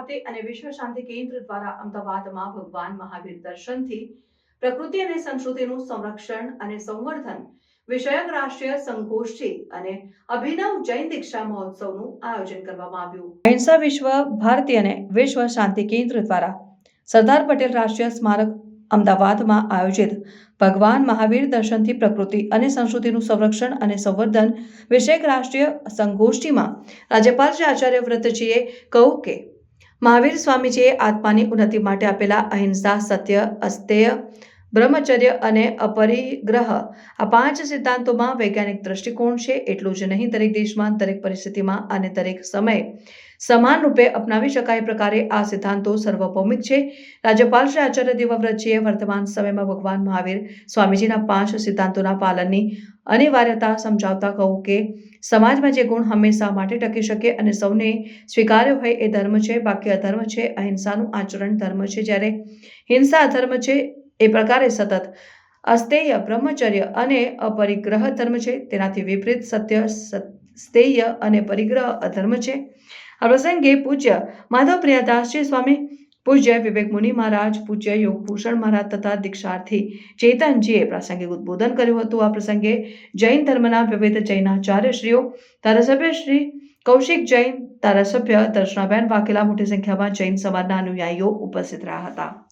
પ્રકૃતિ અને વિશ્વ શાંતિ કેન્દ્ર દ્વારા અમદાવાદમાં ભગવાન મહાવીર દર્શનથી પ્રકૃતિ અને સંસ્કૃતિનું સંરક્ષણ અને સંવર્ધન વિષયક રાષ્ટ્રીય સંગોષ્ઠી અને અભિનવ જૈન દીક્ષા મહોત્સવનું આયોજન કરવામાં આવ્યું. અહિંસા વિશ્વ, ભારતી અને વિશ્વ શાંતિ કેન્દ્ર દ્વારા સરદાર પટેલ રાષ્ટ્રીય સ્મારક અમદાવાદમાં આયોજિત ભગવાન મહાવીર દર્શનથી પ્રકૃતિ અને સંસ્કૃતિનું સંરક્ષણ અને સંવર્ધન વિષયક રાષ્ટ્રીય સંગોષ્ઠીમાં રાજ્યપાલ શ્રી આચાર્ય વ્રતજીએ કહ્યું કે મહાવીર સ્વામીજીએ આત્માની ઉન્નતિ માટે આપેલા અહિંસા સત્ય અસ્તેય બ્રહ્મચર્ય અને અપરિગ્રહ. આ પાંચ સિદ્ધાંતોમાં વૈજ્ઞાનિક દ્રષ્ટિકોણ છે, એટલું જ નહીં, દરેક દેશમાં, દરેક પરિસ્થિતિમાં અને દરેક સમયે સમાન રૂપે અપનાવી શકાય પ્રકારે આ સિદ્ધાંતો સર્વભૌમિક છે. રાજ્યપાલ શ્રી આચાર્ય દેવવ્રતજીએ વર્તમાન સમયમાં ભગવાન મહાવીર સ્વામીજીના પાંચ સિદ્ધાંતોના પાલનની અનિવાર્યતા સમજાવતા કહું કે, સમાજમાં જે ગુણ હંમેશા માટે ટકી શકે અને સૌને સ્વીકાર્યો હોય એ ધર્મ છે બાકી અધર્મ છે, અહિંસાનું આચરણ ધર્મ છે. જ્યારે હિંસા અધર્મ છે એ પ્રકારે સતત અસ્તેય, બ્રહ્મચર્ય અને અપરિગ્રહ ધર્મ છે. તેનાથી વિપરીત સત્ય સ્તેય અને પરિગ્રહ અધર્મ છે. આ પ્રસંગે પૂજ્ય માધવ પ્રિયાદાસજી સ્વામી. પૂજ્ય વિવેક મુનિ મહારાજ, પૂજ્ય યોગભૂષણ મહારાજ તથા દીક્ષાર્થી ચેતનજીએ પ્રાસંગિક ઉદ્બોધન કર્યું હતું. આ પ્રસંગે જૈન ધર્મના વિવિધ ધારાસભ્ય શ્રી કૌશિક જૈન, ધારાસભ્ય દર્શનાબેન વાઘેલા મોટી સંખ્યામાં જૈન સમાજના અનુયાયીઓ ઉપસ્થિત રહ્યા હતા.